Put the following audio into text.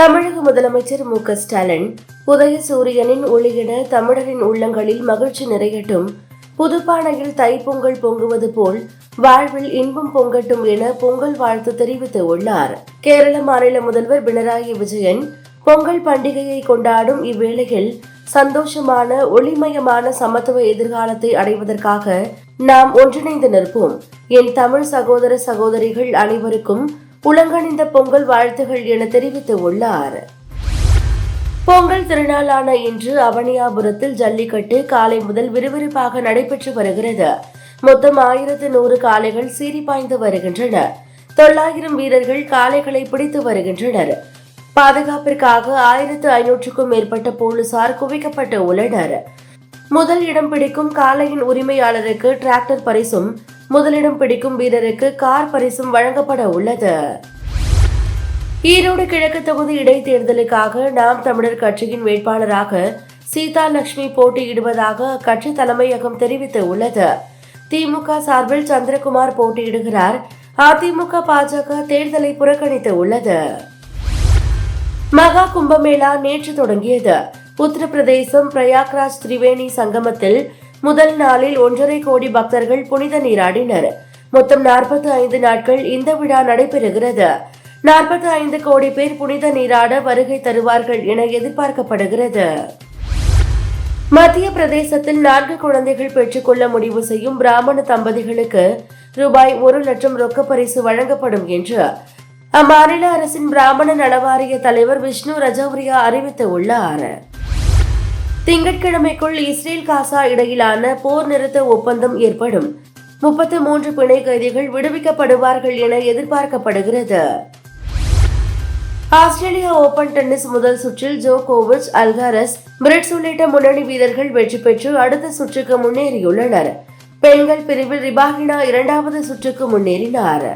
தமிழக முதலமைச்சர் மு க ஸ்டாலின் உதயசூரியனின் ஒளியிட தமிழரின் உள்ளங்களில் மகிழ்ச்சி நிறையட்டும். புதுப்பானையில் தைப்பொங்கல் பொங்குவது போல் வாழ்வில் இன்பம் பொங்கட்டும் என பொங்கல் வாழ்த்து தெரிவித்து உள்ளார். கேரள மாநில முதல்வர் பினராயி விஜயன் பொங்கல் பண்டிகையை கொண்டாடும் இவ்வேளையில் சந்தோஷமான ஒளிமயமான சமத்துவ எதிர்காலத்தை அடைவதற்காக நாம் ஒன்றிணைந்து நிற்போம். என் தமிழ் சகோதர சகோதரிகள் அனைவருக்கும் புலங்கணிந்த பொங்கல் வாழ்த்துகள் என தெரிவித்து உள்ளார். பொங்கல் திருநாளான இன்று அவனியாபுரத்தில் ஜல்லிக்கட்டு காலை முதல் விறுவிறுப்பாக நடைபெற்று வருகிறது. மொத்தம் ஆயிரத்து நூறு காளைகள் சீறி பாய்ந்து வருகின்றன. தொள்ளாயிரம் வீரர்கள் காளைகளை பிடித்து வருகின்றனர். பாதுகாப்பிற்காக ஆயிரத்து ஐநூற்றுக்கும் மேற்பட்ட போலீசார் குவிக்கப்பட்டு உள்ளனர். முதல் இடம் பிடிக்கும் காளையின் உரிமையாளருக்கு டிராக்டர் பரிசும் முதலிடம் பிடிக்கும் வீரருக்கு கார் பரிசும் வழங்கப்பட உள்ளது. ஈரோடு கிழக்கு தொகுதி இடைத்தேர்தலுக்காக நாம் தமிழர் கட்சியின் வேட்பாளராக சீதா லட்சுமி போட்டியிடுவதாக அக்கட்சி தலைமையகம் தெரிவித்து உள்ளது. திமுக சார்பில் சந்திரகுமார் போட்டியிடுகிறார். அதிமுக பாஜக தேர்தலை புறக்கணித்து உள்ளது. மகா கும்பமேளா நேற்று தொடங்கியது. உத்தரப்பிரதேசம் பிரயாக்ராஜ் திரிவேணி சங்கமத்தில் முதல் நாளில் ஒன்றரை கோடி பக்தர்கள் புனித நீராடினர். மொத்தம் நாற்பத்தி ஐந்து நாட்கள் இந்த விழா நடைபெறுகிறது. நாற்பத்தி ஐந்து கோடி பேர் புனித நீராட வருகை தருவார்கள் என எதிர்பார்க்கப்படுகிறது. மத்திய பிரதேசத்தில் நான்கு குழந்தைகள் பெற்றுக்கொள்ள முடிவு செய்யும் பிராமண தம்பதிகளுக்கு ரூபாய் ஒரு லட்சம் ரொக்க பரிசு வழங்கப்படும் என்று அம்மாநில அரசின் பிராமண நலவாரிய தலைவர் விஷ்ணு ரஜௌரியா அறிவித்து உள்ளார் திங்கட்கிழமைக்குள் இஸ்ரேல் காசா இடையிலான போர் நிறுத்த ஒப்பந்தம் ஏற்படும். முப்பத்து மூன்று பிணை கைதிகள் விடுவிக்கப்படுவார்கள் என எதிர்பார்க்கப்படுகிறது. ஆஸ்திரேலியா ஓபன் டென்னிஸ் முதல் சுற்றில் ஜோகோவிச் அல்காரஸ் பிரிட்ஸ் உள்ளிட்ட முன்னணி வீரர்கள் வெற்றி பெற்று அடுத்த சுற்றுக்கு முன்னேறியுள்ளனர். பெண்கள் பிரிவில் ரிபாகினா இரண்டாவது சுற்றுக்கு முன்னேறினார்.